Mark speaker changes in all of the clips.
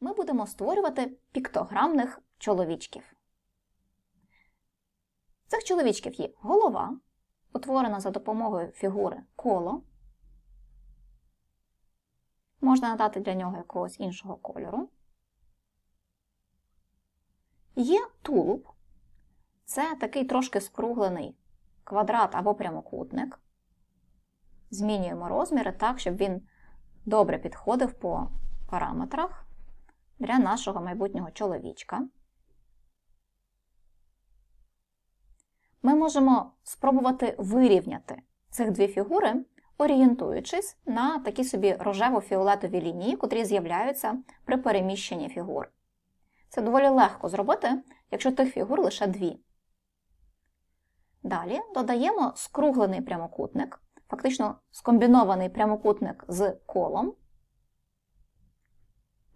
Speaker 1: ми будемо створювати піктограмних чоловічків. Цих чоловічків є голова, утворена за допомогою фігури коло. Можна надати для нього якогось іншого кольору. Є тулуб. Це такий трошки скруглений квадрат або прямокутник. Змінюємо розміри так, щоб він добре підходив по параметрах для нашого майбутнього чоловічка. Ми можемо спробувати вирівняти цих дві фігури, орієнтуючись на такі собі рожево-фіолетові лінії, котрі з'являються при переміщенні фігур. Це доволі легко зробити, якщо тих фігур лише дві. Далі додаємо скруглений прямокутник, фактично скомбінований прямокутник з колом,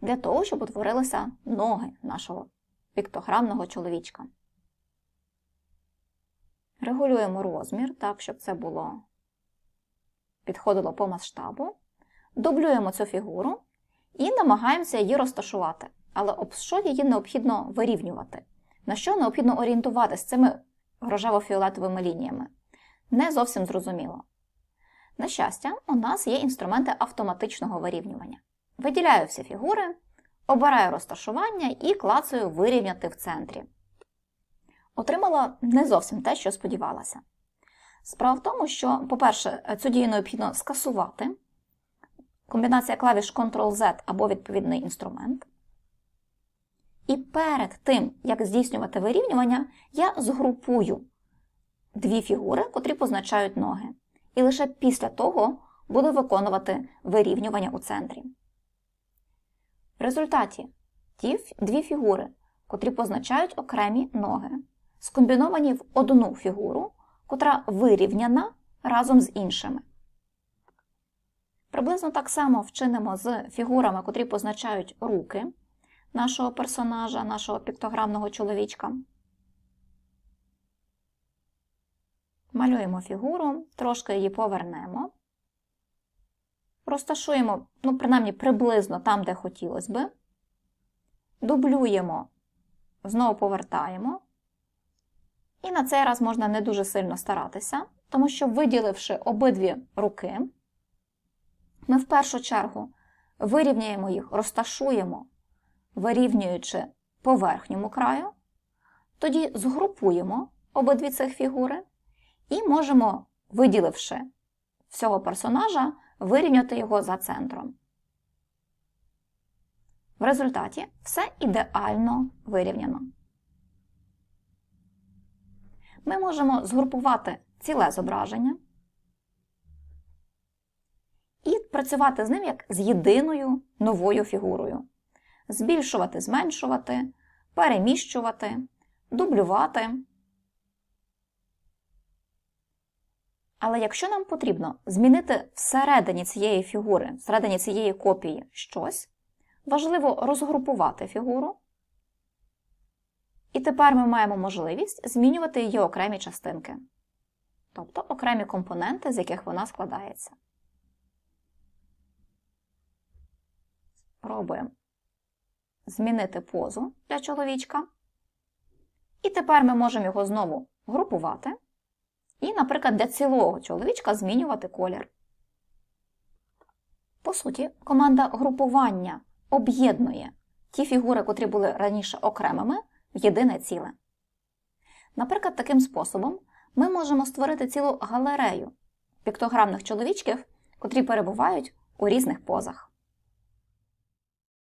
Speaker 1: для того, щоб утворилися ноги нашого піктограмного чоловічка. Регулюємо розмір так, щоб це було підходило по масштабу. Дублюємо цю фігуру і намагаємося її розташувати. Але об що її необхідно вирівнювати? На що необхідно орієнтуватися цими рожево-фіолетовими лініями? Не зовсім зрозуміло. На щастя, у нас є інструменти автоматичного вирівнювання. Виділяю всі фігури, обираю розташування і клацаю вирівняти в центрі. Отримала не зовсім те, що сподівалася. Справа в тому, що, по-перше, цю дію необхідно скасувати. Комбінація клавіш Ctrl-Z або відповідний інструмент. І перед тим, як здійснювати вирівнювання, я згрупую дві фігури, котрі позначають ноги. І лише після того буду виконувати вирівнювання у центрі. В результаті ті дві фігури, котрі позначають окремі ноги, скомбіновані в одну фігуру, котра вирівняна разом з іншими. Приблизно так само вчинимо з фігурами, котрі позначають руки нашого персонажа, нашого піктограмного чоловічка. Малюємо фігуру, трошки її повернемо. Розташуємо, ну, принаймні, приблизно там, де хотілося би. Дублюємо, знову повертаємо. І на цей раз можна не дуже сильно старатися, тому що, виділивши обидві руки, ми в першу чергу вирівняємо їх, розташуємо, вирівнюючи по верхньому краю, тоді згрупуємо обидві цих фігури і можемо, виділивши всього персонажа, вирівняти його за центром. В результаті все ідеально вирівняно. Ми можемо згрупувати ціле зображення і працювати з ним як з єдиною новою фігурою. Збільшувати, зменшувати, переміщувати, дублювати. Але якщо нам потрібно змінити всередині цієї фігури, всередині цієї копії щось, важливо розгрупувати фігуру. І тепер ми маємо можливість змінювати її окремі частинки, тобто окремі компоненти, з яких вона складається. Пробуємо змінити позу для чоловічка. І тепер ми можемо його знову групувати. І, наприклад, для цілого чоловічка змінювати колір. По суті, команда групування об'єднує ті фігури, котрі були раніше окремими, в єдине ціле. Наприклад, таким способом ми можемо створити цілу галерею піктограмних чоловічків, котрі перебувають у різних позах.